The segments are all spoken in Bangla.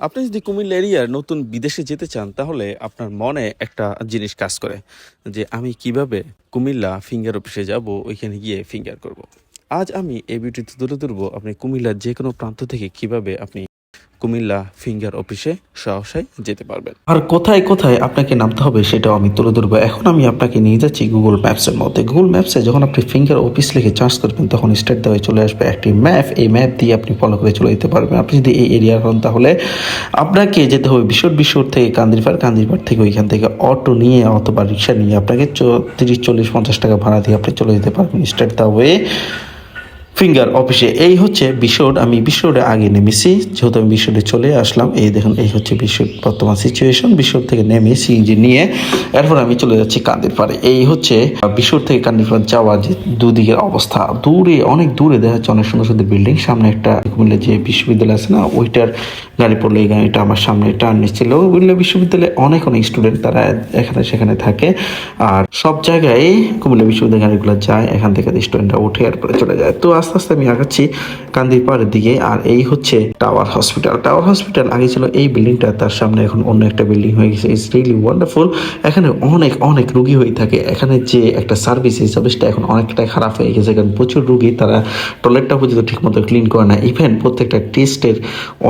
আপনি যদি কুমিল্লা এরিয়ার নতুন বিদেশে যেতে চান, তাহলে আপনার মনে একটা জিনিস কাজ করে, যে আমি কীভাবে কুমিল্লা ফিঙ্গার অফিসে যাব, ওইখানে গিয়ে ফিঙ্গার করব। আজ আমি এই ভিডিওতে তুলে ধরবো আপনি কুমিল্লার যে কোনো প্রান্ত থেকে কীভাবে আপনি কুমিল্লা ফিঙ্গার অফিসে সহসায় যেতে পারবেন। আর কোথায় কোথায় আপনাকে নামতে হবে সেটাও আমি তুলে ধরবো। এখন আমি আপনাকে নিয়ে যাচ্ছি গুগল ম্যাপসের মধ্যে। গুগল ম্যাপসে যখন আপনি ফিঙ্গার অফিস লিখে চার্জ করবেন, তখন স্টেট দেওয়ায় চলে আসবে একটি ম্যাপ এই ম্যাপ দিয়ে আপনি ফলো করে চলে যেতে পারবেন। আপনি যদি এই এরিয়ার হন তাহলে আপনাকে যেতে হবে বিশোর বিশোর থেকে কান্দিরপাড় কান্দিরপাড় থেকে ওইখান থেকে অটো নিয়ে অথবা রিক্সা নিয়ে আপনাকে তিরিশ, চল্লিশ, পঞ্চাশ টাকা ভাড়া দিয়ে আপনি চলে যেতে পারবেন। স্টেট দা ওয়ে ফিঙ্গার অফিসে এই হচ্ছে বিশোর আমি বিশোরে আগে নেমেছি, যেহেতু আমি বিশোরে চলে আসলাম। এই দেখুন, এই হচ্ছে বিশোর বর্তমান সিচুয়েশন বিশোর থেকে নেমে সিএনজি নিয়ে। এরপর আমি চলে যাচ্ছি কান্দির পাড়ে। এই হচ্ছে বিশোর থেকে কান্দির যাওয়ার যে দুদিকের অবস্থা। দূরে, অনেক দূরে দেখা যাচ্ছে, অনেক সুন্দর সুন্দর বিল্ডিং সামনে একটা কুমিল্লা যে বিশ্ববিদ্যালয় আছে না, ওইটার গাড়ি পড়লে, এই গাড়িটা আমার সামনে টার্ন নিচ্ছিল। কুমিল্লা বিশ্ববিদ্যালয়ে অনেক অনেক স্টুডেন্ট তারা এখানে, সেখানে থাকে। আর সব জায়গায় কুমিল্লা বিশ্ববিদ্যালয় গাড়িগুলো যায়, এখান থেকে স্টুডেন্টরা উঠে, এরপরে চলে যায়। তো আস্তে আস্তে আমি আগাচ্ছি কান্দির পাহাড়ের দিকে, আর এই হচ্ছে টাওয়ার হসপিটাল টাওয়ার হসপিটাল আগে ছিল এই বিল্ডিংটা, তার সামনে এখন অন্য একটা বিল্ডিং হয়ে গেছে। ইটস রিয়েলি ওয়ান্ডারফুল এখানে অনেক অনেক রুগী হয়ে থাকে। এখানে যে একটা সার্ভিস এই সার্ভিসটা এখন অনেকটাই খারাপ হয়ে গেছে, কারণ প্রচুর রুগী তারা টয়লেটটা পর্যন্ত ঠিকমতো ক্লিন করে না। ইভেন প্রত্যেকটা টেস্টের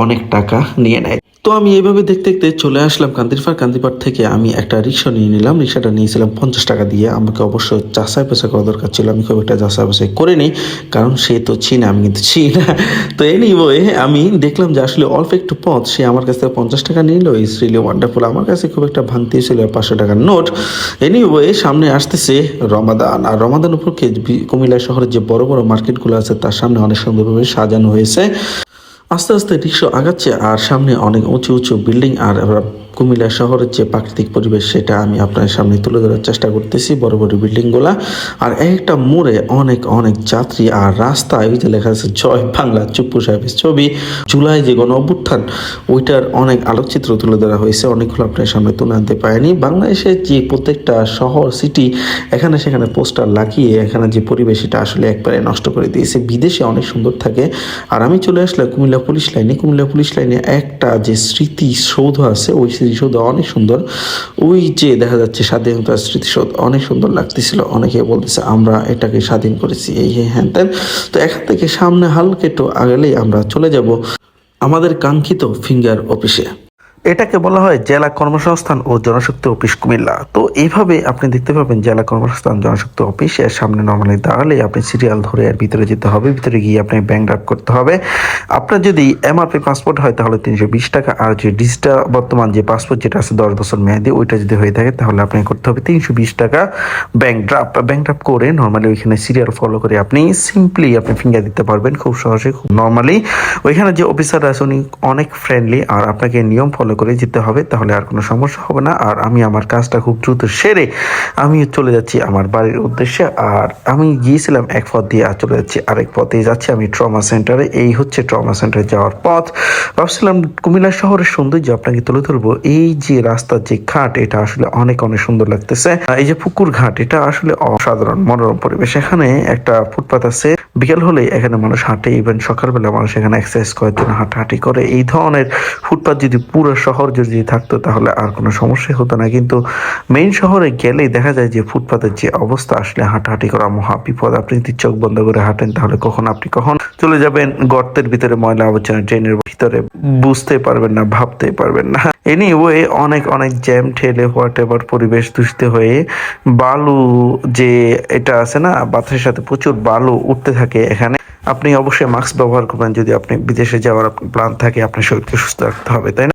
অনেক টাকা নিয়ে নেয়। তো আমি এইভাবে দেখতে দেখতে চলে আসলাম কান্দিরপাড়। কান্দিরপাড় থেকে আমি একটা রিক্সা নিয়ে নিলাম। রিক্সাটা নিয়েছিলাম পঞ্চাশ টাকা দিয়ে। আমাকে অবশ্য যাচাই বাছাই করা দরকার ছিল। আমি খুব একটা যাচাই করে নিই, কারণ সে তো চিনা, আমি কিন্তু চিনা তো এনি এনিওয়ে আমি দেখলাম যে আসলে অল্প একটু পথ। সে আমার কাছ থেকে পঞ্চাশ টাকা নিল। ইস রিলি ওয়ান্ডারফুল আমার কাছে খুব একটা ভাঙতি ছিল, পাঁচশো টাকার নোট। এনি এনিওয়ে সামনে আসতেছে রমাদান। আর রমাদান উপলক্ষে বি- কুমিল্লা শহরের যে বড় বড় মার্কেটগুলো আছে, তার সামনে অনেক সুন্দরভাবে সাজানো হয়েছে। আস্তে আস্তে রিক্সা আগাচ্ছে আর সামনে অনেক উঁচু উঁচু বিল্ডিং আর কুমিল্লা শহরের যে প্রাকৃতিক পরিবেশ, সেটা আমি আপনার সামনে তুলে ধরার চেষ্টা করতেছি বড় বড় বিল্ডিংগুলা। আর একটা মোড়ে অনেক অনেক যাত্রী আর রাস্তা ওই যে লেখা আছে, জয় বাংলা, চুপ্পু সাহেবের ছবি। জুলাই যে গণ অভ্যুত্থান, ওইটার অনেক আলোকচিত্র তুলে ধরা হয়েছে। অনেকগুলো আপনার সামনে তুলে আনতে পারেনি। বাংলাদেশের যে প্রত্যেকটা শহর সিটি এখানে সেখানে পোস্টার লাগিয়ে, এখানে যে পরিবেশ এটা আসলে একবারে নষ্ট করে দিয়েছে। বিদেশে অনেক সুন্দর থাকে। আর আমি চলে আসলাম কুমিল্লা পুলিশ লাইনে। কুমিল্লা পুলিশ লাইনে একটা যে স্মৃতিসৌধ আছে, ওই স্মৃতিসৌধ অনেক সুন্দর। ওই যে দেখা যাচ্ছে স্বাধীনতার স্মৃতিসৌধ অনেক সুন্দর লাগতেছিল। অনেকে বলতেছে, আমরা এটাকে স্বাধীন করেছি। এই হ্যাঁ হ্যান ত্যান তো এখান থেকে সামনে হালকা একটু আগেলেই আমরা চলে যাব আমাদের কাঙ্ক্ষিত ফিঙ্গার অফিসে এটাকে বলা হয় জেলা কর্মসংস্থান ও জনশক্তি অফিস কুমিল্লা। তো এইভাবে আপনি দেখতে পাবেন জেলা কর্মসংস্থান, জনশক্তি অফিস এর সামনে নর্মালি দাঁড়ালে আপনি সিরিয়াল ধরে এর ভিতরে যেতে হবে, ভিতরে গিয়ে আপনি ব্যাংক ড্রাফট করতে হবে। আপনার যদি এমআরপি পাসপোর্ট হয় তাহলে তিনশো বিশ টাকা, আর যে ডিজিটাল বর্তমান যে পাসপোর্ট যেটা আছে দশ বছর মেয়াদি, ওইটা যদি হয়ে থাকে তাহলে আপনাকে করতে হবে তিনশো বিশ টাকা ব্যাংক ড্রাফট ব্যাংক ড্রাফ করে নর্মালি ওইখানে সিরিয়াল ফলো করে আপনি সিম্পলি আপনি ফিঙ্গার দিতে পারবেন খুব সহজে, খুব নর্মালি ওইখানে যে অফিসার আছে উনি অনেক ফ্রেন্ডলি আর আপনাকে নিয়ম ফলো করে যেতে হবে, তাহলে আর কোনো সমস্যা হবে না। আর আমি আমার কাজটা খুব দ্রুত সেরে আমি চলে যাচ্ছি আমার বাড়ির উদ্দেশ্যে। আর আমি গিয়েছিলাম এক পথ দিয়ে আর চলে যাচ্ছি আরেক পথে যাচ্ছি আমি ট্রমা সেন্টারে। এই হচ্ছে ট্রমা সেন্টারে যাওয়ার পথ। ভাবছিলাম কুমিল্লা শহরের সৌন্দর্য আপনাকে তুলে ধরবো। এই যে রাস্তার যে ঘাট, এটা আসলে অনেক অনেক সুন্দর লাগতেছে। এই যে পুকুর ঘাট, এটা আসলে অসাধারণ মনোরম পরিবেশ। এখানে একটা ফুটপাত আছে। বিকেল হলে এখানে মানুষ হাঁটে ইভেন সকালবেলা মানুষ এখানে এক্সারসাইজ করার জন্য হাঁটাহাঁটি করে। এই ধরনের ফুটপাথ যদি পুরো শহর যদি থাকতো, তাহলে আর কোনো সমস্যা হতো না। কিন্তু মেইন শহরে গেলেই দেখা যায় যে ফুটপাথের যে অবস্থা, আসলে হাঁটাহাঁটি করা মহা বিপদ। আপনি যদি চোখ বন্ধ করে হাঁটেন, তাহলে কখন আপনি কখন চলে যাবেন গর্তের ভিতরে ময়লা আবর্জনা ট্রেনের ভিতরে। বুঝতে পারবেন না, ভাবতে পারবেন না। এনিওয়ে অনেক অনেক জ্যাম ঠেলে হোয়াট এভার পরিবেশ দূষিত হয়ে বালু যে এটা আছে না, বাতাসের সাথে প্রচুর বালু উঠতে থাকে এখানে। আপনি অবশ্যই মাস্ক ব্যবহার করবেন যদি আপনি বিদেশে যাওয়ার প্ল্যান থাকে, আপনার শরীরকে সুস্থ রাখতে হবে, তাই না?